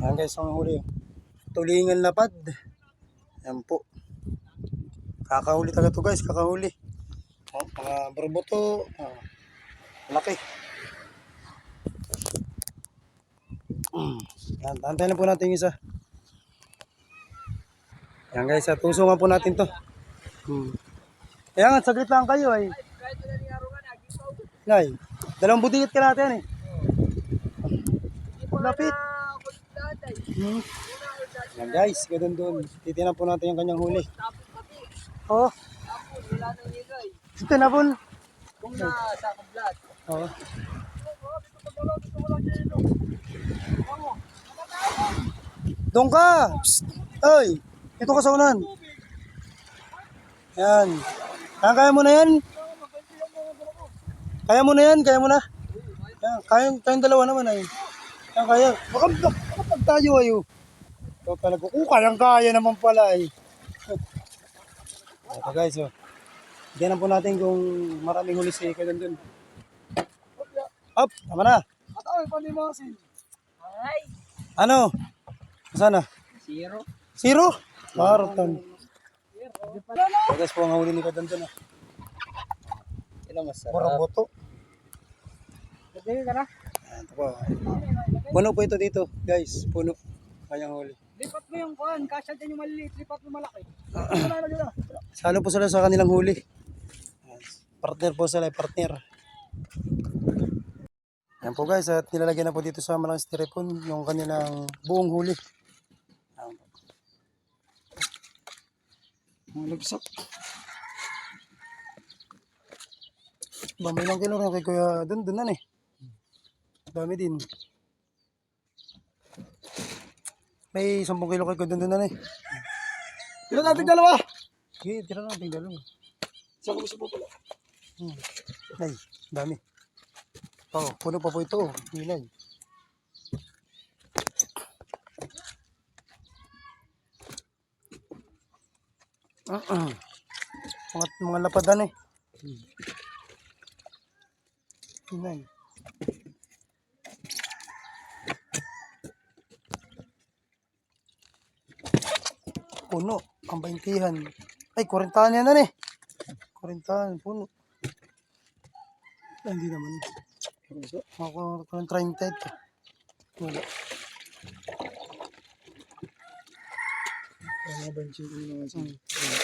Yan guys, ang huli. Tulingan lapad. Yan po. Kakahuli talaga to guys, kakahuli. Oh, mga barbuto. Oh, laki. Mm. Yan, antayin na po natin isa. Yan guys, tusungan po natin to. Hmm. Kaya nga, saglit lang kayo ay. Nay, dalawang butikit ka natin eh. Lapit. Hmm. Guys, ganun doon. Titinan po natin yung kanyang huli. Oh. Ito na po. Kung na sa kablat. Oh. Doon ka! Psst! Ay! Ito ka sa unan. Yan. Kaya, kaya mo na yan? Kaya mo na yan? Kaya mo na? Yan. Kaya, kayong dalawa naman ay. Kaya, kaya. Baka, baka pag tayo ayo. Ito talaga. Oh, kayang kaya naman pala ay. Ito guys, oh. Tignan po natin kung maraming huli si Kuya dun. Up, tama na. At ay, panimasin. Ay! Ano? Sana? Zero. Zero? Marathon. Guys po ang huli ni Kuya dun. Sino masarap? Puro boto. Pwede ka na? Ito po. Puno po ito dito, guys. Puno. Kanyang huli. Lipat mo yung kuhan. Kasya din yung maliliit. Lipat mo malaki. Salo po sila sa kanilang huli. Partner po sila, partner. Yan po guys, at nilalagyan na po dito sa malang styrofoam yung kanilang buong huli. Ayan po. Ang lagsak. Dami lang kilo rin kay Kuya dun, dun na eh. Dami din. May 10 kilo kay dun na eh. Ilan natin dalawa? Sige, tira natin dalawa. Sa gusto mo pala. Hmm. Ay, dami. Oh, puno pa po ito. Hilay. Uh-uh. Mga, mga lapadan eh. Hilay. Puno. Ang baintihan. Ay, 40 yan na eh. 40 puno. Ay, hindi naman. Ako, ako ng 30 ito. Wala. Mga bansin ko naman. Hmm.